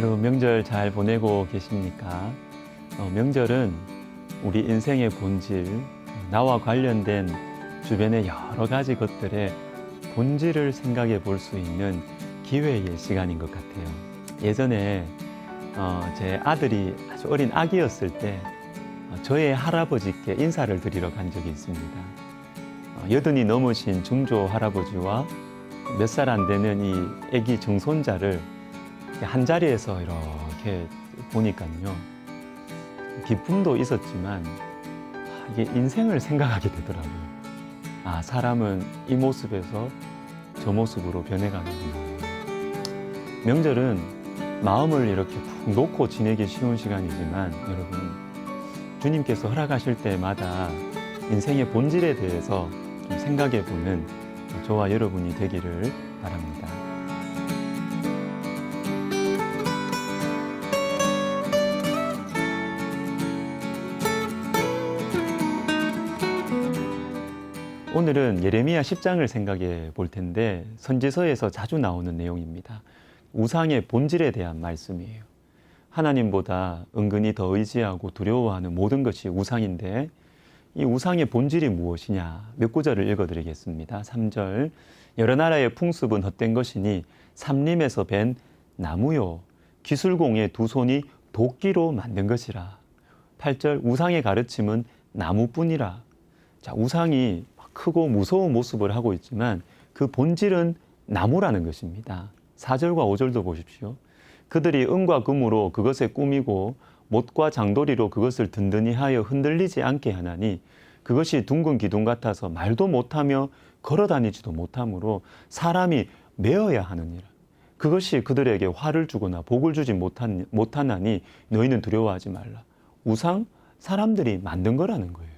명절 잘 보내고 계십니까? 어, 명절은 우리 인생의 본질, 나와 관련된 주변의 여러 가지 것들의 본질을 생각해 볼 수 있는 기회의 시간인 것 같아요. 예전에 어, 제 아들이 아주 어린 아기였을 때 어, 저의 할아버지께 인사를 드리러 간 적이 있습니다. 어, 여든이 넘으신 중조 할아버지와 몇 살 안 되는 이 아기 이렇게 한 자리에서 이렇게 보니까요. 기쁨도 있었지만 아, 이게 인생을 생각하게 되더라고요. 아, 사람은 이 모습에서 저 모습으로 변해가는구나. 명절은 마음을 이렇게 푹 놓고 지내기 쉬운 시간이지만 여러분, 주님께서 허락하실 때마다 인생의 본질에 대해서 좀 생각해 보는 저와 여러분이 되기를 바랍니다. 오늘은 예레미야 10장을 생각해 볼 텐데 선지서에서 자주 나오는 내용입니다. 우상의 본질에 대한 말씀이에요. 하나님보다 은근히 더 의지하고 두려워하는 모든 것이 우상인데 이 우상의 본질이 무엇이냐? 몇 구절을 읽어 드리겠습니다. 3절. 여러 나라의 풍습은 헛된 것이니 삼림에서 벤 나무요 기술공의 두 손이 도끼로 만든 것이라. 8절. 우상의 가르침은 나무뿐이라. 자, 우상이 크고 무서운 모습을 하고 있지만 그 본질은 나무라는 것입니다. 4절과 5절도 보십시오. 그들이 은과 금으로 그것에 꾸미고 못과 장도리로 그것을 든든히 하여 흔들리지 않게 하나니 그것이 둥근 기둥 같아서 말도 못하며 걸어 다니지도 못하므로 사람이 메어야 하느니라. 그것이 그들에게 화를 주거나 복을 주지 못한, 못하나니 너희는 두려워하지 말라. 우상? 사람들이 만든 거라는 거예요.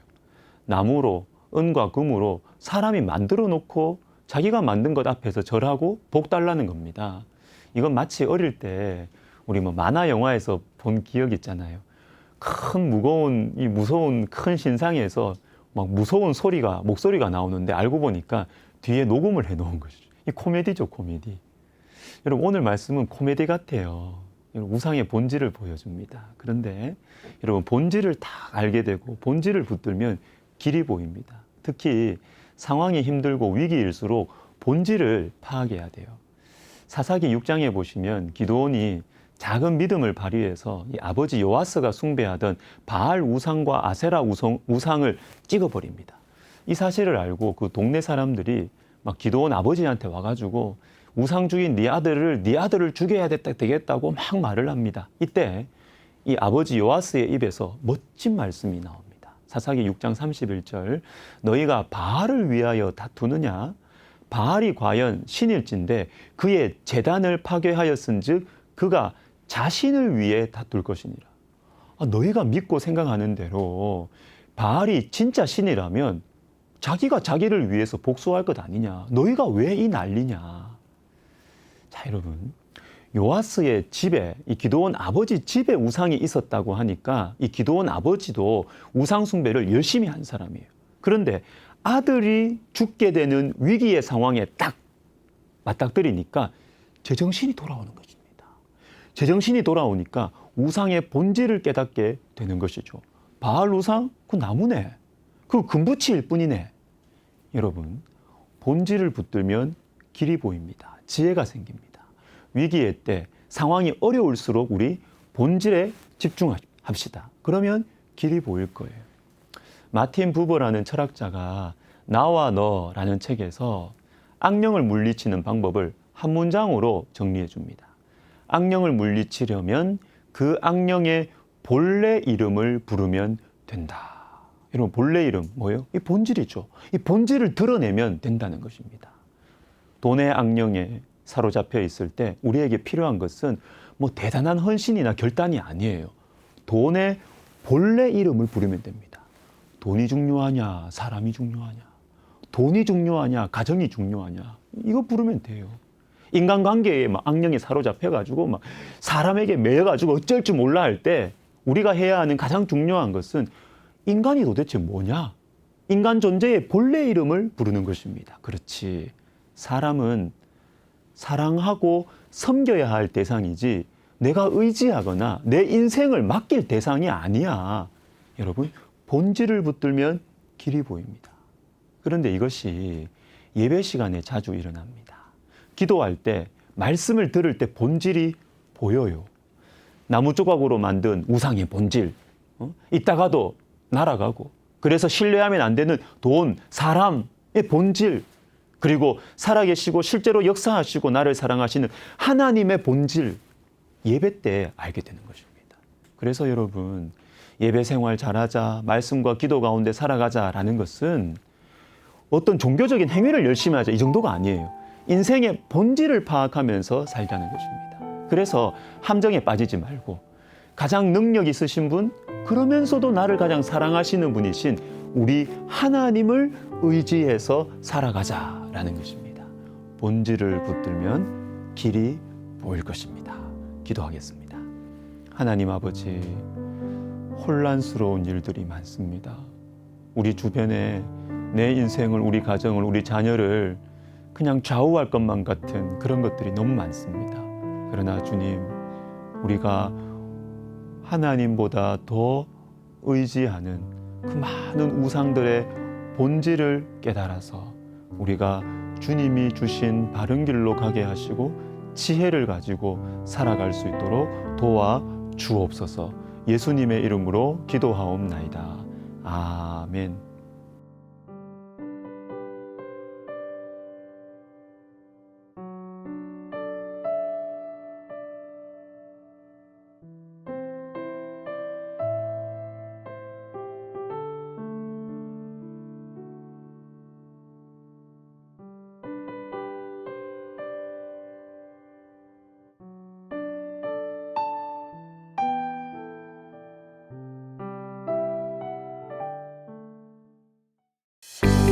나무로 은과 금으로 사람이 만들어 놓고 자기가 만든 것 앞에서 절하고 복 달라는 겁니다. 이건 마치 어릴 때 우리 뭐 만화 영화에서 본 기억 있잖아요. 큰 무거운 이 무서운 큰 신상에서 막 무서운 소리가 목소리가 나오는데 알고 보니까 뒤에 녹음을 해 놓은 것이죠. 이 코미디죠, 코미디. 여러분 오늘 말씀은 코미디 같아요. 우상의 본질을 보여줍니다. 그런데 여러분 본질을 다 알게 되고 본질을 붙들면 길이 보입니다. 특히 상황이 힘들고 위기일수록 본질을 파악해야 돼요. 사사기 6장에 보시면 기도원이 작은 믿음을 발휘해서 이 아버지 요아스가 숭배하던 바알 우상과 아세라 우상, 우상을 찍어버립니다. 이 사실을 알고 그 동네 사람들이 막 기도원 아버지한테 와가지고 우상 죽인 네 아들을 네 아들을 죽여야 되겠다고 막 말을 합니다. 이때 이 아버지 요아스의 입에서 멋진 말씀이 나옵니다. 사사기 6장 31절 너희가 바알을 위하여 다투느냐 바알이 과연 신일진데 그의 재단을 파괴하였은즉 그가 자신을 위해 다툴 것이니라. 아, 너희가 믿고 생각하는 대로 바알이 진짜 신이라면 자기가 자기를 위해서 복수할 것 아니냐. 너희가 왜 이 난리냐. 자, 여러분. 요아스의 집에 이 기도원 아버지 집에 우상이 있었다고 하니까 이 기도원 아버지도 우상 숭배를 열심히 한 사람이에요. 그런데 아들이 죽게 되는 위기의 상황에 딱 맞닥뜨리니까 제정신이 돌아오는 것입니다. 제정신이 돌아오니까 우상의 본질을 깨닫게 되는 것이죠. 바알 우상? 그 나무네. 그 금붙이일 뿐이네. 여러분, 본질을 붙들면 길이 보입니다. 지혜가 생깁니다. 위기의 때 상황이 어려울수록 우리 본질에 집중합시다. 그러면 길이 보일 거예요. 마틴 부버라는 철학자가 나와 너라는 책에서 악령을 물리치는 방법을 한 문장으로 정리해 줍니다. 악령을 물리치려면 그 악령의 본래 이름을 부르면 된다. 여러분 본래 이름 뭐예요? 이 본질이죠. 이 본질을 드러내면 된다는 것입니다. 돈의 악령에 사로잡혀 있을 때 우리에게 필요한 것은 뭐 대단한 헌신이나 결단이 아니에요. 돈의 본래 이름을 부르면 됩니다. 돈이 중요하냐, 사람이 중요하냐, 돈이 중요하냐, 가정이 중요하냐, 이거 부르면 돼요. 인간관계에 막 악령이 사로잡혀가지고 막 사람에게 매여가지고 어쩔 줄 몰라 할 때 우리가 해야 하는 가장 중요한 것은 인간이 도대체 뭐냐? 인간 존재의 본래 이름을 부르는 것입니다. 그렇지. 사람은 사랑하고 섬겨야 할 대상이지 내가 의지하거나 내 인생을 맡길 대상이 아니야. 여러분, 본질을 붙들면 길이 보입니다. 그런데 이것이 예배 시간에 자주 일어납니다. 기도할 때, 말씀을 들을 때 본질이 보여요. 나무 조각으로 만든 우상의 본질. 어? 이따가도 날아가고. 그래서 신뢰하면 안 되는 돈, 사람의 본질. 그리고 살아계시고 실제로 역사하시고 나를 사랑하시는 하나님의 본질. 예배 때 알게 되는 것입니다. 그래서 여러분, 예배 생활 잘하자, 말씀과 기도 가운데 살아가자라는 것은 어떤 종교적인 행위를 열심히 하자 이 정도가 아니에요. 인생의 본질을 파악하면서 살자는 것입니다. 그래서 함정에 빠지지 말고 가장 능력 있으신 분, 그러면서도 나를 가장 사랑하시는 분이신 우리 하나님을 의지해서 살아가자라는 것입니다. 본질을 붙들면 길이 보일 것입니다. 기도하겠습니다. 하나님 아버지, 혼란스러운 일들이 많습니다. 우리 주변에 내 인생을, 우리 가정을, 우리 자녀를 그냥 좌우할 것만 같은 그런 것들이 너무 많습니다. 그러나 주님, 우리가 하나님보다 더 의지하는 그 많은 우상들의 본질을 깨달아서 우리가 주님이 주신 바른 길로 가게 하시고 지혜를 가지고 살아갈 수 있도록 도와 주옵소서 예수님의 이름으로 기도하옵나이다. 아멘. you